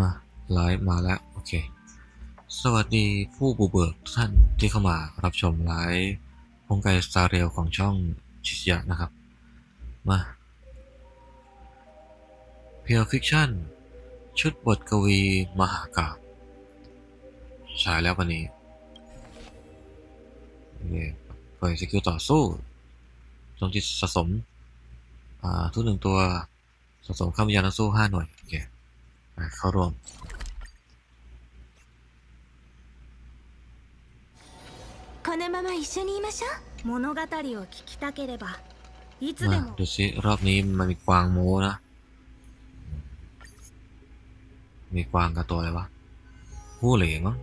มาไลฟ์มาแล้ว โอเค สวัสดีผู้บุเบิกท่านที่เข้ามารับชมไลฟ์พงไกสตาร์เรลของช่องชิชยะนะครับ มาเพียวฟิกชั่นชุดบทกวี มหากาบฉายแล้ววันนี้โอเคเปิดสกิลต่อสู้จงจิตสะสม อ่า ทุกหนึ่งตัวสะสมข้ามยานสู้ห้าหน่วย โอเค เข้าร่วม このまま一緒にいましょう物語を聞きたければいつ มา でも ดูซิรอบนี้มันมีกวางโมนะ มีกวางกับตัวอะไรวะผู้เหลงมั้ง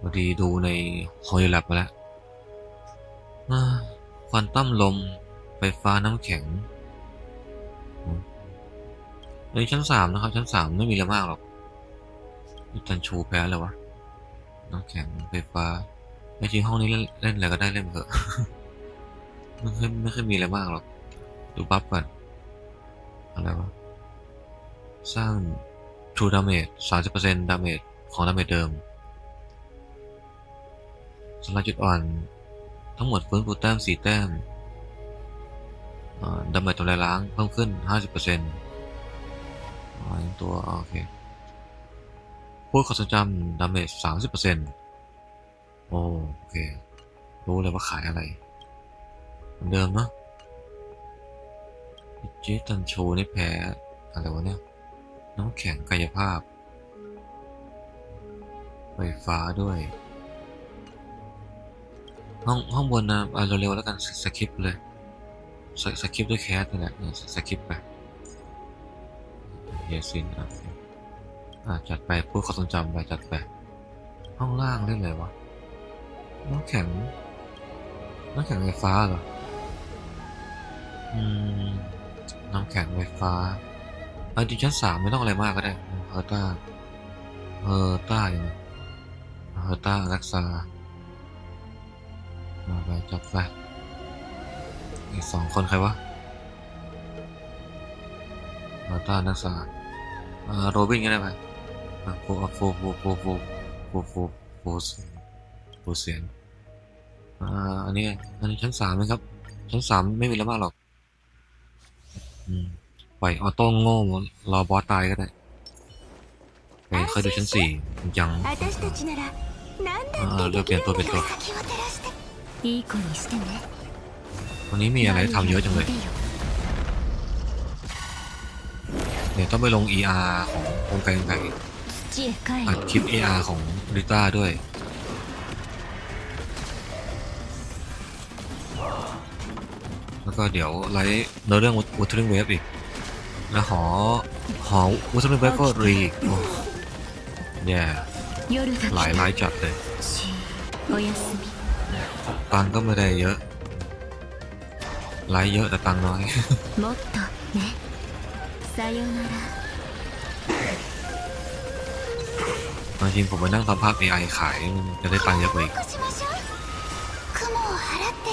พอดีดูในฮอยแลบมาแล้วอ่าควอนตัมลม ไฟฟ้าน้ำแข็งอืม อันนี้ชั้นสามนะครับ ชั้นสามไม่มีอะไรมากหรอกจันชูแพ้เลยวะน้ำแข็งไฟฟ้าในจริงห้องนี้เล่นเล่นอะไรก็ได้เล่นเถอะไม่ค่อยไม่ค่อยมีอะไรมากหรอก ดูบัฟก่อนอะไรวะ สร้าง True Damage 30% Damage ของ Damage เดิมสลายจุดอ่อน ทั้งหมดฟื้นฟูแต้ม4แต้มอ่า Damage ทำลายล้างเพิ่มขึ้น 50% อ่ายังตัวโอเคพูดความทรงจำ Damage 30%โอ้โอเค รู้เลยว่าขายอะไรเหมือนเดิมเนาะเจตันโชนี่แพ้อะไรวะเนี่ย น้ำแข็งกายภาพ ไฟฟ้าด้วย ห้องห้องบนนะเอาเร็วๆแล้วกันสสคริปเลยสสคริปด้วยแคสนี่แหละเนี่ยสคริปไป เฮซินอะอะจัดไปพูดความทรงจำไปจัดไป ห้องล่างเล่นอะไรวะน้ำแข็งน้ำแข็งไฟฟ้าเหรอ อืม น้ำแข็งไฟฟ้าเอาจริงชั้นสามไม่ต้องอะไรมากก็ได้เฮอร์ต้าเฮอร์ต้าอย่างนี้เฮอร์ต้ารักษามาไปจับไปอีกสองคนใครวะเฮอร์ต้ารักษา โรบินก็ได้ไปโฟโฟโฟโฟโฟโฟโฟโฟเสียงโฟเสียงอันนี้อันนี้ชั้นสามไหมครับ ชั้นสามไม่มีแล้วมากหรอกปล่อยออโต้โง่รอบอสตายก็ได้ไปค่อยดูชั้นสี่ยังเลือกเปลี่ยนตัวเป็นตัววันนี้มีอะไรทำเยอะจังเลย เนี่ยต้องไปลง ER ขององค์การต่างๆอัดคลิป AR ของลิต้าด้วยแล้วก็เดี๋ยวไลฟ์เนเรื่องวัตถุเรื่องเวฟอีก แล้วหอหอวัตถุเรื่องเวฟก็รีโเนี่ยหลายไลฟ์จัดเลยตังก็ไม่ได้เยอะไลฟ์เยอะแต่ตังน้อย さよなら จริงๆผมไปนั่งทำภาพ AI ขายมันจะได้ตังค์เยอะกว่าอีก 起こしましょう雲を払って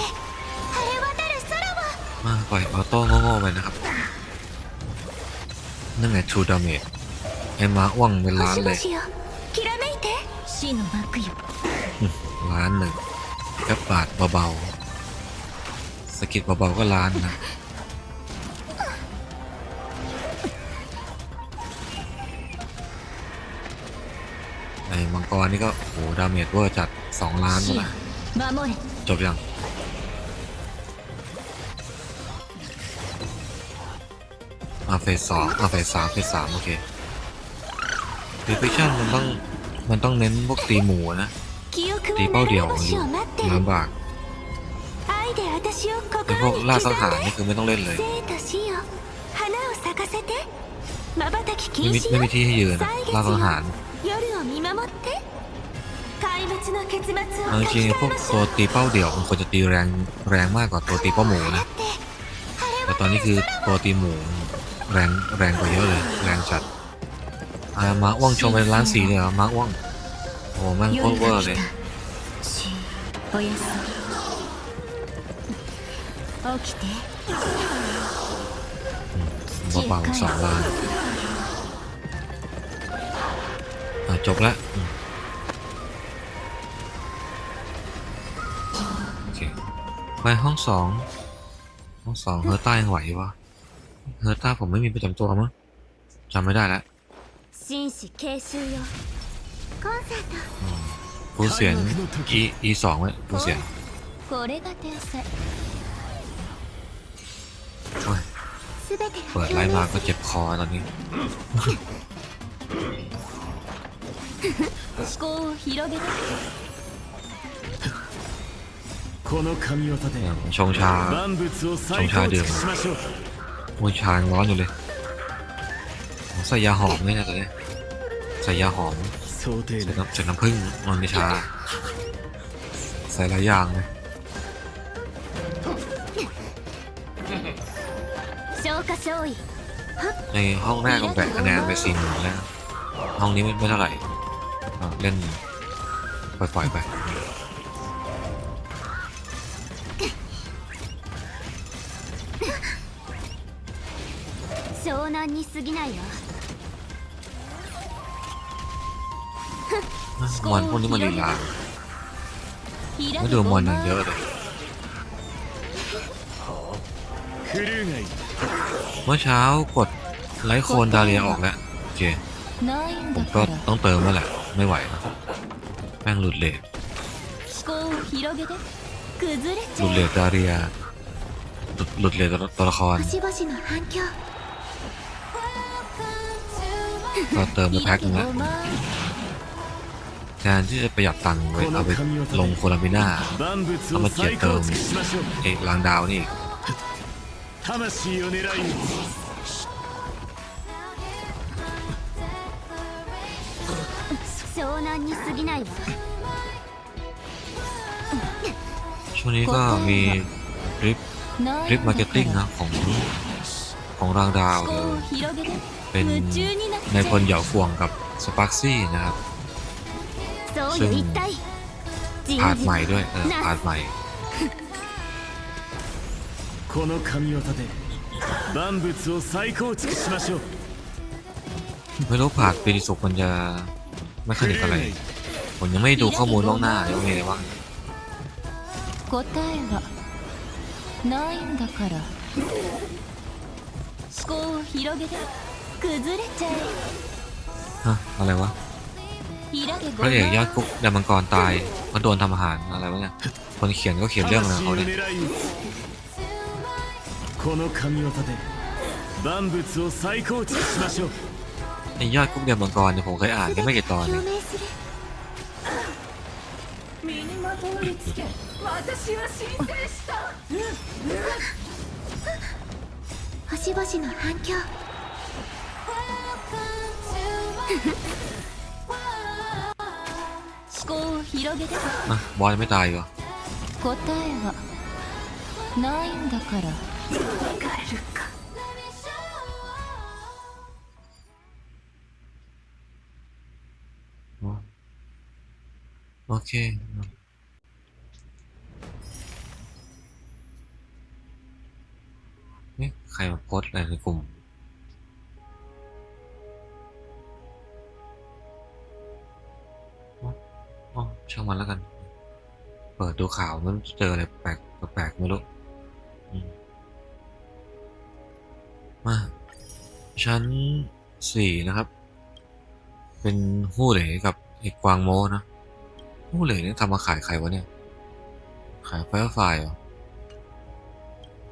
晴れ渡る空を มาปล่อยออโต้โง่ๆไปนะครับ นั่นไง True Damage ไอ้มาอ้วงเป็นล้าน 星 เลย 々よきらめいて死の幕よ ล้านหนึ่งแค่บาทเบาๆ สกิดเบาๆก็ล้านนะ อ้มังกรนี่ก็โหดาเมจเวอร์จัด2ล้านเลยจบยังอาเฟสสองอาเฟสสามเฟสสามโอเคดีฟิชั่นมันต้องมันต้องเน้นพวกตีหมูนะ ตีเป้าเดียวอยูลำบากแต่พวกล่าสังหารนี่คือไม่ต้องเล่นเลยไม่มีไม่มีที่ให้ยืนล่าสังหาร 夜を見守って怪物の結末 เอา を จริงๆพวกตัวตีเป้าเดี่ยวมันควรจะตีแรงแรงมากกว่าตัวตีเป้าหมูนะ แต่ตอนนี้คือตัวตีหมูแรงแรงกว่าเยอะเลย แรงจัดอ่ามาอ้วงชมไปร้านสีเลยเหรอมาอ้วงโอ้แม่งโคตร 夜 เวอ が ร์ 来 เลย たしおやすみ起きて เบาๆสองล้าน จบละโไปห้องสองห้องสองเฮอร์ต้ายังไหววะเฮอร์ต้าผมไม่มีประจำตัวมั้งจำไม่ได้แล้วผู้เสียงอีสองไว้ผู้เสียงเปิดไลน์มาก็เจ็บคอตอนนี้ 思考を広げてこの神業 เนี่ で ยชงชา 万物を再構築しましょう โอ้ยชายังร้อนอยู่เลยใส่ยาหอมเนี่ยนะตัวเนี้ยใส่ยาหอม 想定 ใส่ 内 น้ำใส่น้ำผึ้งนอนในชา ใส่หลายอย่างเลย 消化勝位 ในห้องแรกก็แบ่งคะแนนไปสี่หมื่นแล้ว ห้องนี้ไม่ไม่เท่าไหร่อ่ะ เล่นปล่อยๆไป 湘南に過ぎないわ มอนพวกนี้มันลีลา 開 ไม่ け ดู ご มอน ま อย่างเยอะเลย クルーがいる เมื่อเช้ากดไลฟ์โคนดาเรียออกแล้ว โอเค ないん ผม だ ก็ から ต้องเติมแล้วแหละ ไม่ไหวนะแม่งหลุดเลทหลุดเลทดาริยหลุดหลุดเลทตัวละครก็เติมไปแพ็คนึงละแทนที่จะประหยัดตังค์ไปเอาไปลงโคลามิน่าเอามาเกียเติมเอกลางดาวนี่ 湘南に過ぎないわ ช่วงนี้ก็มีคลิป ない คลิป ん มา だ ร์เก็ต か ติ้ง ら นะของของรางดาว 思 เดี๋ยว 考を広げて เป็น 夢中になっ ใน ち พ ゃ ล う เหยาฟวงกับสปาร์คซี่นะครับ そう ซึ่ よ ง 一体人 พาร์ท 事 ใหม่ด้วยเออพาร์ทใหม่ この神業で万物を再構築しましょう ไม่รู้พาร์ทปีติสุกมันจะ ไม่ค ク ลิ ル ก ー อะไร がいる ผมยังไม่ดูข้อมูลล่วงหน้ายังมีอะไรบ้าง 答えはないんだから思考を広げて崩れちゃ ฮะอะไรวะ え開け พ ご ระเอกยอ ま ดกุ๊กดามังกรตายเพราะโดนทำอาหารอะไรวะเนี่ยคนเขียนก็เขียนเรื่องอะไรของ 魂 เขา を เนี่ย 狙い撃つこの神業で万物を再構築しましょう ไอ้ยอดกุ๊กดามังกรเนี่ยผมเคยอ่านแค่ไม่กี่ตอนเอ 共 ง 鳴する身にまとわりつけ私は申請した星々の反響思考を広げて อ่ะบอลยังไม่ตายอีกเหรอ 答えはないんだから帰るか โอเคนี่ใครมาโพสอะไรในกลุ่มอ๋อช่างมันแล้วกัน เปิดดูข่าวมันเจออะไรแปลกแปลกไม่รู้มมาชั้นสี่นะครับ เป็นหู้เหล่กับไอ้กวางโมนะ หู้เหล่นี่ทำมาขายใครวะเนี่ย ขายไฟไฟเหรอ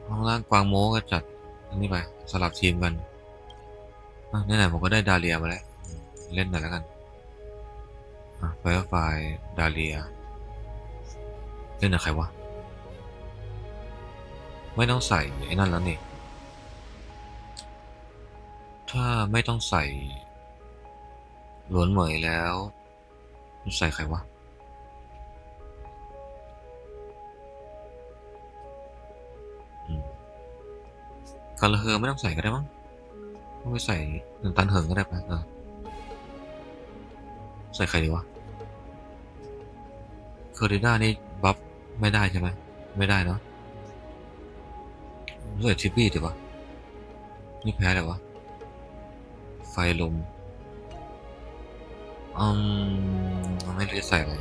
ข้างล่างกวางโมก็จัดอันนี้ไปสลับทีมกันอ่ไหนผมก็ได้ดาเลียมาแล้ว เล่นหน่อยแล้วกันไฟไฟดาเลีย เล่นกับใครวะ ไม่ต้องใส่ไอ้นั่นแล้วนี่ ถ้าไม่ต้องใส่หลวนเหมยแล้ว ใส่ใครวะ กาละเฮอไม่ต้องใส่ก็ได้มั้งไม่ใส่หนึ่งตันเหิงก็ได้ปะเออใส่ใครดีวะเคอร์ดิด้านี่บัฟไม่ได้ใช่ไหมไม่ได้เนาะรู้สึกชิปปี้ดีวะนี่แพ้เลยวะ ไฟลมอืมไม่รู้จะใส่อะไร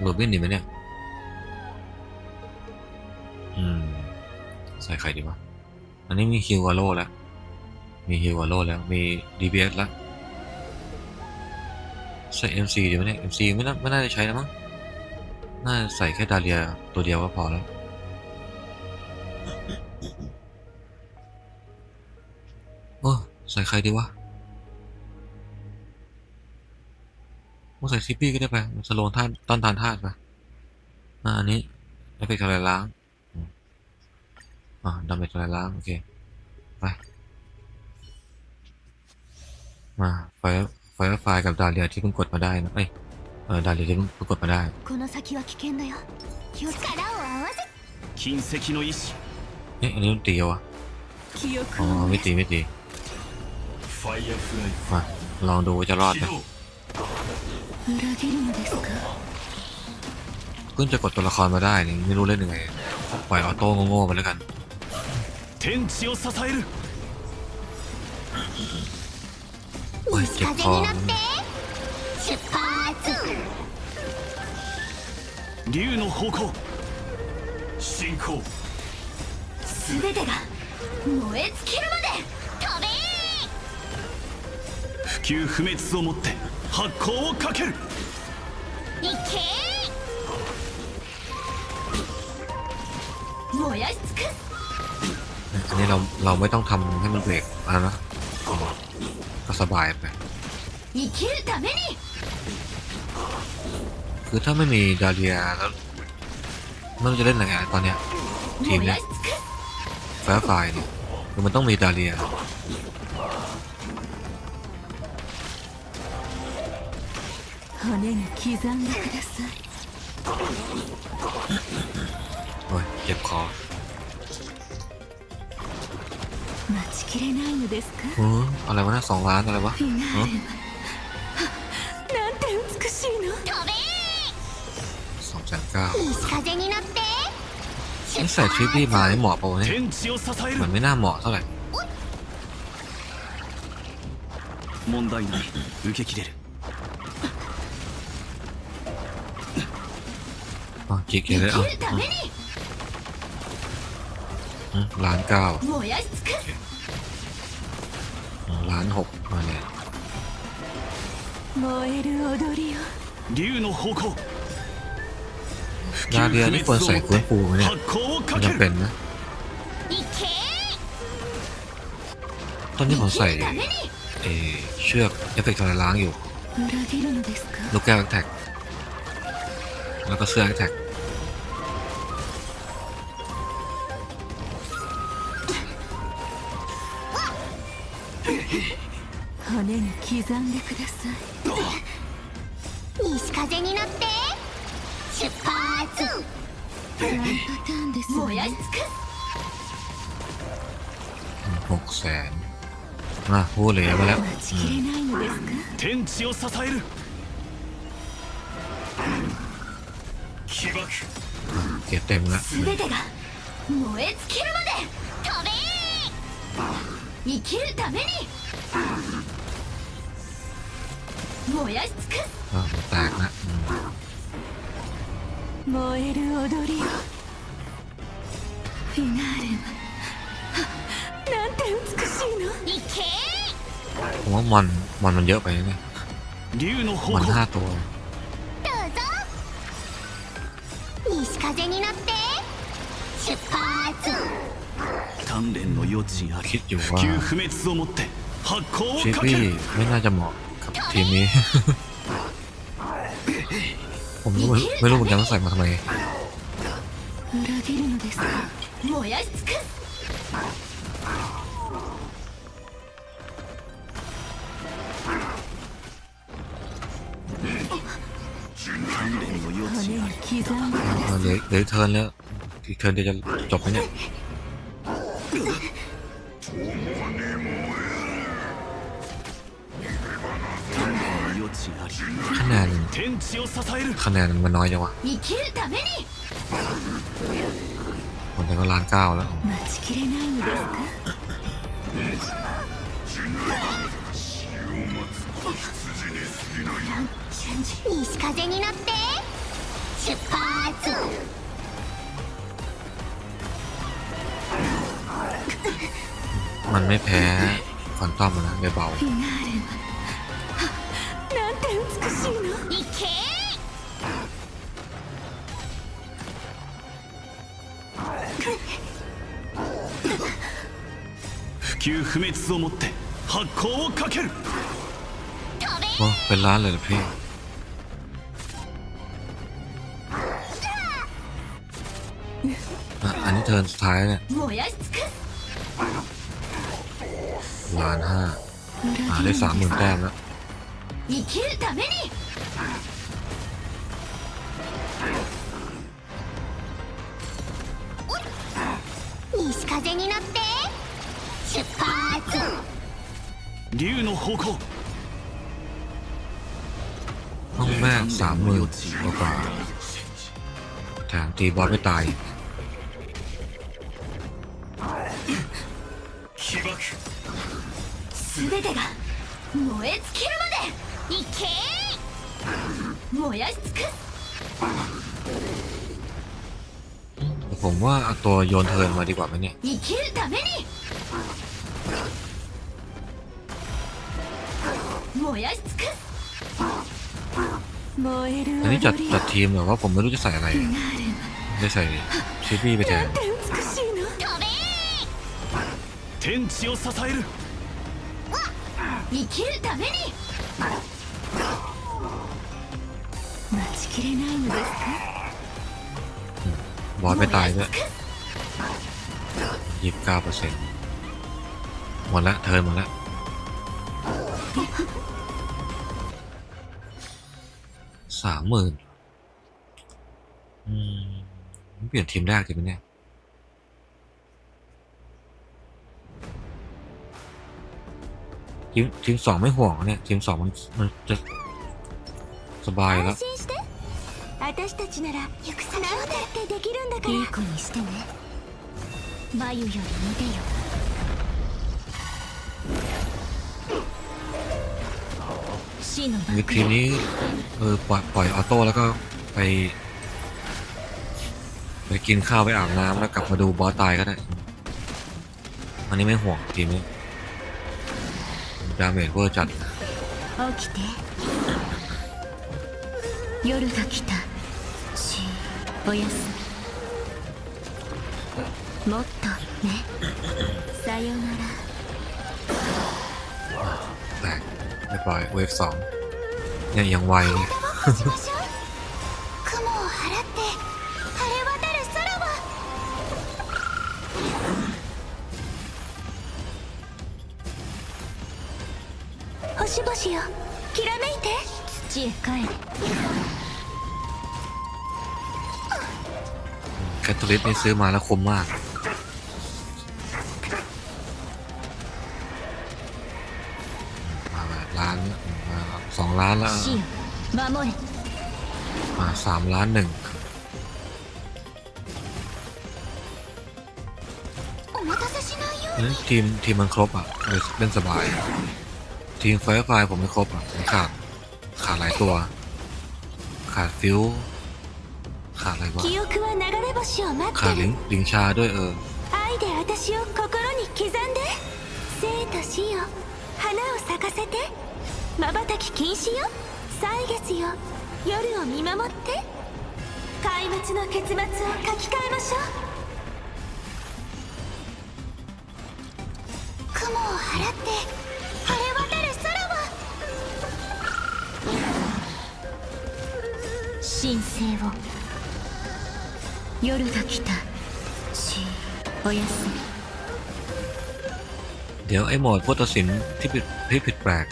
โรบินดีไหมเนี่ย ใส่ใครดีวะ อันนี้มีฮิววาโลแล้ว มีฮิววาโลแล้ว มี DBS แล้ว ใส่ MC ดีไหมเนี่ย MC ไม่น่าไม่น่าจะใช้แล้วมั้ง น่าจะใส่แค่ดาเลียตัวเดียวก็พอแล้วโอ้ใส่ใครดีวะว่าใส่ซิปปี้ก็ได้ไปสโลนท่านต้านทานธาตุไปอ่าอันนี้เอฟเฟกต์ทะเลล้าง อ๋อดาเมจลายล้าง โอเค ไป มาไฟไฟไฟกับดาเลียที่เพิ่งกดมาได้นะ เอ้ยเออดาเลียที่เพิ่งกดมาได้เอ๊ะอันนี้ต้องตีวะอ๋อไม่ตีไม่ตีมาลองดูว่าจะรอดไหมเพิ่งจะกดตัวละครมาได้นี่ไม่รู้เล่นยังไงปล่อยออโต้ง่ๆไปแล้วกัน 天地を支える。西風になって。出発。竜の方向。進行。すべてが燃え尽きるまで飛べ。不朽不滅をもって発光をかける。いけ。燃やし尽くす。ันนี้เราเราไม่ต้องทำให้มันเบรกแล้วนะก็สบายไปคือถ้าไม่มีดาเรียแล้วไม่รู้จะเล่นยังไงตอนเนี้ยทีมเนี้ยแฟร์ไฟเนี่ยคือมันต้องมีดาเรียโอ้ยเจ็บคอ 待ちきれないのですか อืออะไรวะเนะสองล้านอะไรวะ フィナーレ ฮะ はなんて美しいの飛べ สองแสนเก้า 西風に乗って นี่ใส่ทริปปี้มานี่เหมาะปะวะเนี่ย 天地を支え เหมือน る ไม่น่าเหมาะเท่าไหร่ 問題ない受け切れる อ๋อจีเก 生 เลย き อ่ะ るために อืมล้านเก้า 燃やし尽くす อืม ล้านหกมาเลยยาเดียนี่ควรใส่คุ้นปูไหเนี่ยมันจะเป็นนะตอนนี้ผมใส่เอเชือกเอฟเฟกต์อะไรล้างอยู่ ลูกแก้วแท็ก แล้วก็เสื้อแท็ก 刻んでください西風に乗って出発ワンパターンですわね燃やし尽くす หกแสนอ่ะพูดเลยมาแล้ว 待ちきれないのですか天地を支える起爆 เกียรติเต็มแล้ว 全てが燃え尽きるまで飛べ生きるために 燃やし尽くす อ่ะแตกนะอืม 燃える踊りよフィナーレははなんて美しいのいけ ผมว่ามอนมอนมันเยอะไปนะเนี่ย 竜の ม 方 อน 向 ห้าตัว どうぞ西風に乗って出発鍛錬の余地あり คิดอยู่ 不 ว่า 朽不滅をもって発光を ชิป かけ ปี้ る ไม่น่าจะเหมาะกับ ทีมนี้ ผมไม่ไม่รู้เหมือนกันว่าใส่มาทำไมเดี๋ยวเหลือเทินแล้วอีกเทินเดียวจะจบไหมเนี่ย คะแนน 天地を支える คะแนนมันน้อยจังวะ 生きるために คนแต่ก็ล้านเก้าแล้ว 待ちきれないのですか 西風に乗って出発 มันไม่แพ้คอนตัมนะเบา フ 不朽不滅をもって発光をかける飛べ ๆโอ้เป็นร้านเลยเหรอพี่อ่ะอันนี้เทิร์นสุดท้ายเนี่ย 燃やし尽くす ล้านห้าอ่าได้สามหมื่นแต้มแล้ว 生きるために 竜の方向 ห้องแม่สามหมื่นกว่าแถมตีบอสไม่ตาย 起爆全てが燃え尽きるまで行け燃やし尽くす ผมว่าเอาตัวโยนเทิร์นมาดีกว่าไหมเนี่ย 生きるために 燃やし尽くす燃える อันนี้ 踊 จัด り จัดทีมแบบว่าผมไม่รู้จะใส่อะไร フィナーレ ได้ใส่ชิปปี้ไปแท はなん んて美しいの飛べ天地を支える生きるために待ちきれないのですか บอสไม่ตายด้วยยี่สิบเก้าเปอร์เซ็นต์หมดละเทิร์นหมดละ หมื่นอืมเปลี่ยนทีมแรกดีไหมเนี่ย ทีมทีมสองไม่ห่วงเนี่ย ทีมสองมันมันจะสบายแล้ว 安心して私たちなら行く先なんだってできるんだかいいら子にしてね眉より見てよ 死の วิธีนี้เออปล่อยปล่อยออโต้แล้วก็ไป ไปกินข้าวไปอาบน้ำแล้วกลับมาดูบอสตายก็ได้ อันนี้ไม่ห่วงทีมนี้ดาเมจเวอร์จัด 起きて夜が来たしおやすみもっとねさよなら แตกเ รียบร้อยเวฟสองเนี่ยยังไวเนี่ย しましょう雲を払って晴れ渡る空を星々よきらめいて土へ帰れ แคทเธอริสนี่ซื้อมาแล้วคุ้มมาก ล้านแล้ว 死よ守れ มาสามล้านหนึ่ง お待たせしないよう นั้นทีมทีมมันครบอ่ะเลยเล่นสบาย ทีมไฟไฟผมไม่ครบอ่ะผมขาดขาดหลายตัว ขาดฟิวขาดอะไรวะ 記憶は流れ星を待 ขา っ ด て ลิ る งลิงชาด้วยเออ 愛で私を心に刻んで生と死よ花を咲かせて 瞬き禁止よ歳月よ夜を見守って壊滅の結末を書き換えましょう雲を払って晴れ渡る空を神聖を夜が来たしおやすみ เดี๋ยวไอ้โหมดพุทธศิลป์ที่ผิดที่ผิดแปลก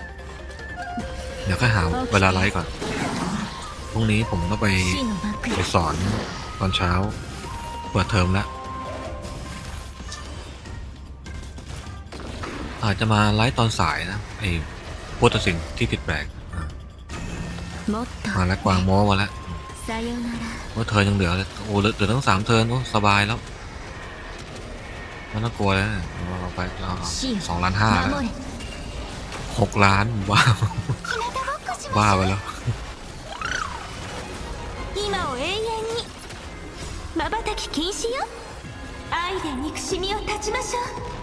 เดี๋ยวก็หาเวลาไลฟ์ก่อน พรุ่งนี้ผมต้องไปไปสอนตอนเช้า เปิดเทอมแล้ว อาจจะมาไลฟ์ตอนสายนะ ไอ้พุทธศิลป์ที่ผิดแปลก มาแล้วกวางโม้มาแล้วว่าเธอยังเหลือเลยโอ้เหลือทั้งสามเธอนโอ้สบายแล้วมันต้องกลัวเลยเราไปสองล้านห้าแล้ว หกล้านบ้า 日向ぼっこしま บ้า しょ ไป う แล้ว 今を永遠にまばたき禁止よ愛で憎しみを断ちましょう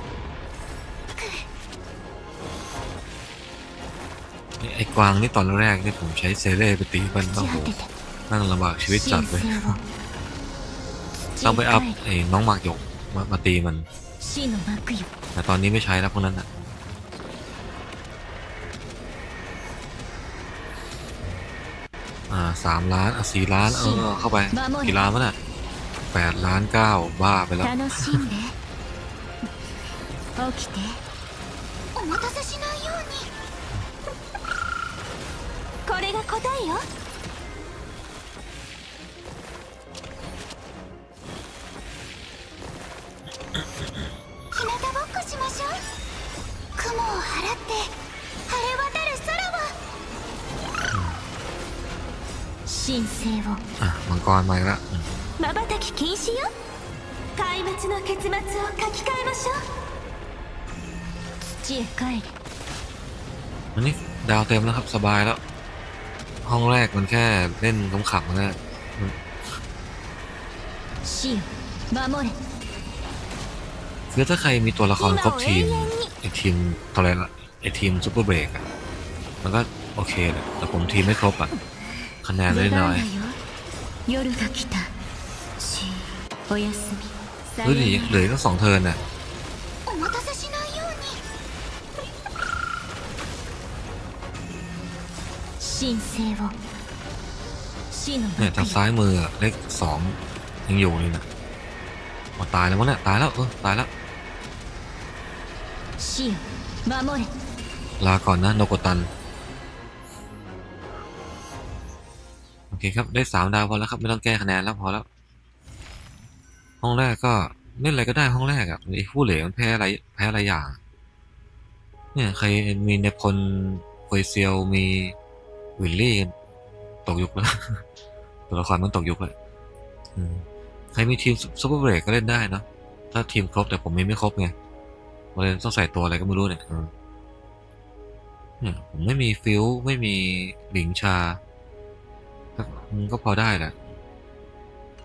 ไอ้กวางนี่ตอนแรกนี่ผมใช้เซเล่ไปตีมัน 朽 ต้อง ち โห 果てて นั่งลำบากชีวิต 神 จัดเลย 聖を ต้องไปอัพ 土へ帰 ไอ้น้องหมากหยกมามาตีมัน れ死の幕よ แต่ตอนนี้ไม่ใช้แล้วพวกนั้นอ่ะ สามล้านอ่ะสี่ล้าน เออ เข้าไป กี่ล้านวะน่ะแปดล้านเก้าบ้าไปแล้ว 楽しんで起きてお待たせしないようにこれが答えよ日向ぼっこしましょう雲を払って 神聖を อ่ะ มังกรมาอีกแล้วอืม まばたき禁止よ壊滅の結末を書き換えましょう土へ帰れ วันนี้ดาวเต็มแล้วครับ สบายแล้ว ห้องแรกมันแค่เล่นขำๆนะ 死よ守れ คือถ้าใครมีตัวละครครบทีม 今を永遠に ไอทีมอะไรละไอทีมซูเปอร์เบรกอะมันก็โอเคแหละแต่ผมทีมไม่ครบอะ คะแนนได้น่อยดูดิเหลือก็สองเทินน่ะเนี่ยทางซ้ายมือเลขสองยังอยู่นี่นะมาตายแล้วมั้งเนี่ยตายแล้วเออตายแล้วลาก่อนนะโนโกตัน เคครับ ได้สามดาวพอแล้วครับ ไม่ต้องแก้คะแนนแล้วพอแล้ว ห้องแรกก็เล่นอะไรก็ได้ห้องแรกอะไอ้ผู้เหลวมันแพ้อะไรแพ้อะไรอย่าง เนี่ยใครมีเนพลโคยเซียวมีวิลลี่ตกยุคแล้วตัวละครมันตกยุคเลยใครมีทีมซูเปอร์เบรกก็เล่นได้เนอะถ้าทีมครบแต่ผมมีไม่ครบไงมเลยต้องใส่ตัวอะไรก็ไม่รู้เนี่ยเนี่ยผมไม่มีฟิวไม่มีหลิงชา ก็พอได้แหละ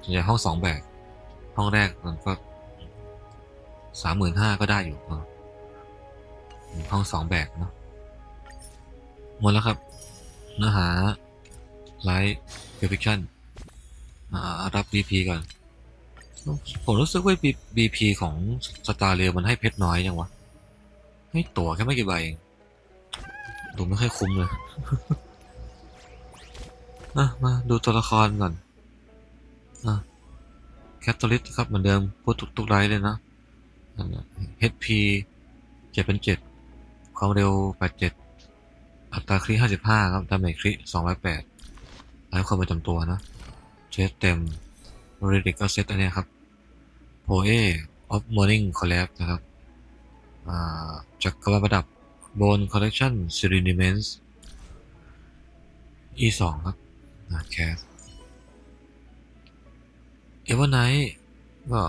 ส่วนใหญ่ห้องสองแบกห้องแรกมันก็สามหมื่นห้าก็ได้อยู่ห้องสองแบกเนาะหมดแล้วครับ เนื้อหาไลฟ์ฟิคชั่นรับ BP ก่อน ผมรู้สึกว่า BP ของสตาร์เรียมันให้เพชรน้อยจังวะ ให้ตั๋วแค่ไม่กี่ใบเองดูไม่ค่อยคุ้มเลย อะมาดูตัวละครก่อนอะแคทอลิสครับเหมือนเดิมพูดทุกทุกไลฟ์เลยนะนั่นนะ HP เจ็ดเป็นเจ็ดความเร็วแปดเจ็ดอัตราคลิห้าสิบห้าครับดาเมจคลิสองร้อยแปดไลฟ์ความประจำตัวนะเซตเต็มเรดิกก็เซตอันนี้ครับโพเอออฟมอร์นิ่งคอลเลบนะครับอ่าจากกระบาประดับโบน collection s e r e n i m e n t s e 2 ครับ นะแคสเอเวอร์ไนท์ก็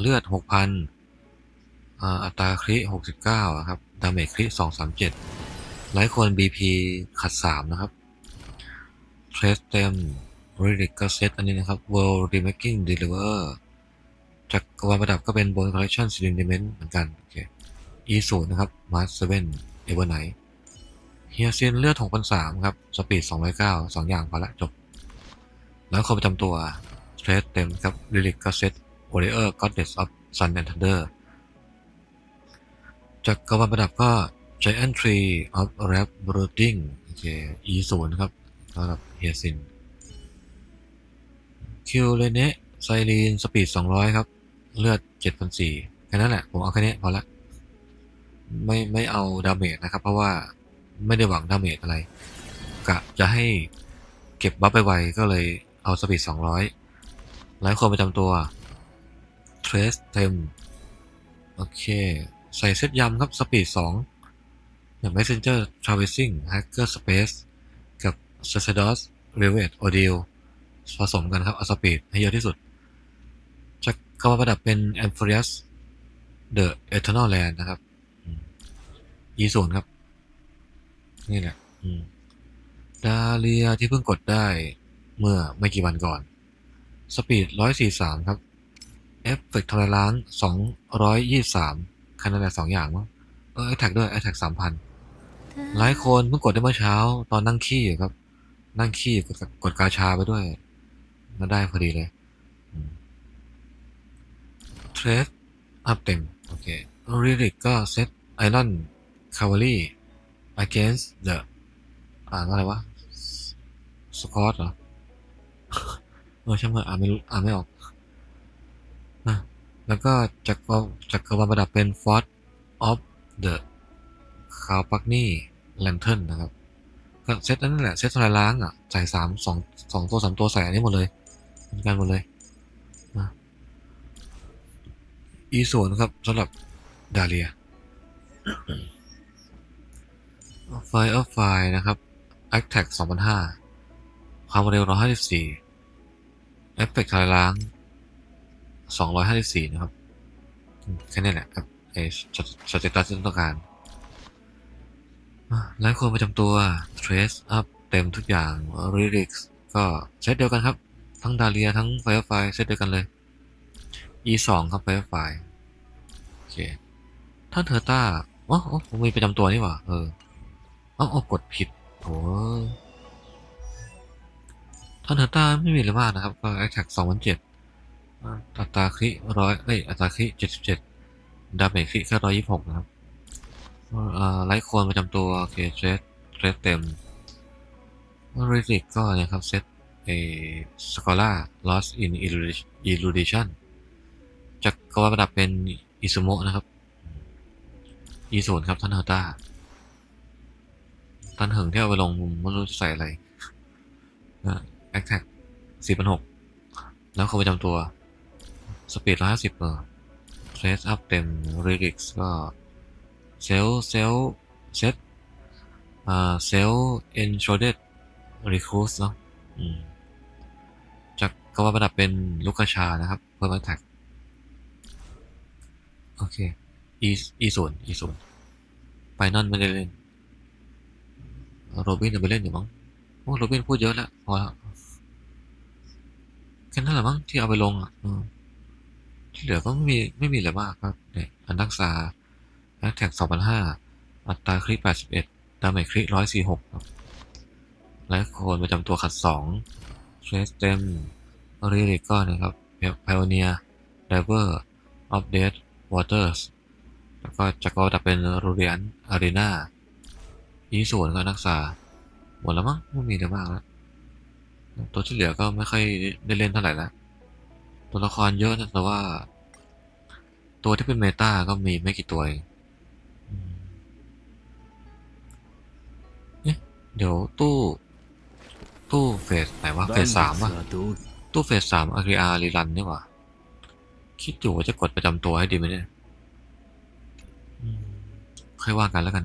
เลือด 6,000อ่าอัตราคริ69อะครับ ดาเมจคริ237 หลายคน BP ขัด 3 นะครับเทรสเต็มริริกก็เซตอันนี้นะครับ World Remaking Deliver จากกวาประดับก็เป็นบน collection s e d i m e n t เหมือนกัน โอเค e 0 นะครับ Mars 7 Evernight เฮียซินเลือด6,003ครับ สปีด209 2อยเก้าสองอย่างพอละจบ แล้วคนประจำตัว s t r a i g h เต็มครับ Lyric ก็เซต Warrior Goddess of Sun and Thunder จากกวาประดับก็ Giant Tree of Rap Brooding โอเค e 0ครับสำหรับเฮียซินคิวเลเนไซรีนสปีด 200 ครับ เลือด 7,400แค่นั้นแหละ ผมเอาแค่นี้พอละ ไม่ไม่เอาดาเมจนะครับ เพราะว่า ไม่ได้หวังดาเมจอะไร กะจะให้เก็บบัฟไปไวก็เลยเอาสปีด 200 หลายคนประจำตัวเทรสเต็ม โอเค ใส่เซตยำครับสปีด 2 อย่าง Messenger Traversing Hacker Space กับ Sacerdote Velvet Ordeal ผสมกันครับ เอาสปีดให้เยอะที่สุดก็มาประดับเป็น Amphibious The Eternal Land นะครับอืม E ศูนครับ นี่แหละ อืม ดาเลียที่เพิ่งกดได้เมื่อไม่กี่วันก่อน สปีด 143 ครับ เอฟเฟกต์ทรายล้าง223คะแนนละสองอย่างมั้งเออไอแท็กด้วยไอแท็ก3,000หลายคนเพิ่งกดได้เมื่อเช้า ตอนนั่งขี้อยู่ครับ นั่งขี้กดกดกาชาไปด้วยมาได้พอดีเลยเทรดอัพเต็ม โอเคริริกก็เซตไอรอนคาวารี against the อ่านว่าอะไรวะสกอตเหรอเออช่างมันอ่านไม่รู้อ่านไม่ออกนะแล้วก็จักรจักรวาลประดับเป็น Fort of the คาวปักนี่แลนเทิร์นนะครับก็เซตนั่นแหละ เซตทลายล้างอะ ใส่สามสองสองตัวสามตัวใส่อันนี้หมดเลยเหมือนกันหมดเลยนะอีส่วนครับสำหรับดาเลีย ไฟออฟไฟนะครับ a t t a c 2005 ความเร็ว 154 เอฟเฟกต์ทลายล้าง 254 นะครับ แค่นี้แหละครับไอ้สเตตัสที่ต้องการหลายคนประจำตัว Trace Up เต็มทุกอย่าง Lyrics ก็เซตเดียวกันครับ ทั้งดาเลียทั้ง Firefly เซตเดียวกันเลย E 2 ครับ Firefly โอเค ท่านเทอร์ต้าอ๋ออ๋อผมมีประจำตัวนี่หว่า เออ เอ๋ออกดผิดโอ้ท่านเทอร์ต้าไม่มีอะไรมากนะครับ ก็ Attack 2007อัตราคริร้อยเอ้ยอัตราคริ77ดดาเมจคริแค่126นะครับไลท์โคนประจำตัวโอเคเซตเซตเต็มริสิกก็เนี่ยครับเซตเอสกอล่า lost in illusion จากกวาประดับเป็นอิซุโมะนะครับอีศูนย์ครับท่านเฮาต้า ท่านเหิงที่เอาไปลงมไม่รู้ใส่อะไรนะแอคแท็กสี่พันหกแล้วเขาประจำตัว สปีดร้อยห้าสิบเออเทรสอัพเต็มริกิกก็เซลเซลเซตอ่าเซลเอนโชเดดรีคูสเนาะจากกว่าประดับเป็นลูกกระชานะครับ เพิ่มแท็กโอเค e e ศูนย์ e ศูนย์ไปนั่นไม่ได้เล่น โรบินจะไปเล่นอยู่มั้งโอ้โรบินพูดเยอะแล้วพอแล้วแค่นั้นแหละมั้งที่เอาไปลงอะอืมที่เหลือก็ไม่มีไม่มีอะไรมากครับเนี่ยอันดักษาแอคแท็กสองพันห้าอัตราคลิปแปดสิบเอ็ดดาเมจคลิร้อยสี่หกครับและโคนประจำตัวขัดสองเทรสเต็มรีริกก็นะครับไพโอเนียไดเวอร์อัปเดตวอเตอร์สแล้วก็จักรวาลเป็นรูเรียนอารีนา อีส่วนก็รักษา หมดแล้วมั้งไม่มีอะไมากแล้ว ตัวที่เหลือก็ไม่ค่อยได้เล่นเท่าไหร่แล้วตัวละครเยอะแต่ว่า ตัวที่เป็นเมตาก็มีไม่กี่ตัวเองเดี๋ยวตู้ ตู้เฟสไหนวะเฟสสามอะตู้เฟสสามอาริอารีรันนี่หว่าคิดอยู่ว่าจะกดประจำตัวให้ดีไหมเนี่ยค่อยว่ากันแล้วกัน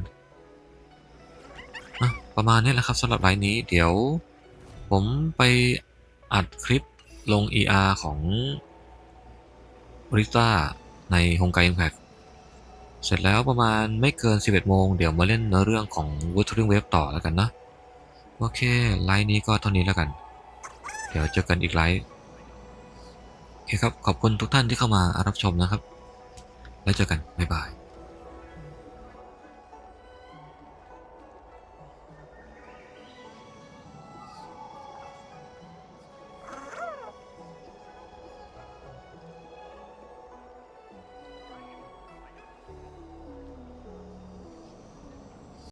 อะประมาณนี้แหละครับสำหรับไลน์นี้เดี๋ยว ผมไปอัดคลิปลง ER ของริต้าในฮงไก Impact เสร็จแล้วประมาณไม่เกิน 11 โมง เดี๋ยวมาเล่นเนื้อเรื่องของ Wuthering Wave ต่อแล้วกันนะ โอเค ไลน์นี้ก็เท่านี้แล้วกัน เดี๋ยวเจอกันอีกไลฟ์โอเคครับ ขอบคุณทุกท่านที่เข้ามารับชมนะครับ แล้วเจอกัน บ๊ายบาย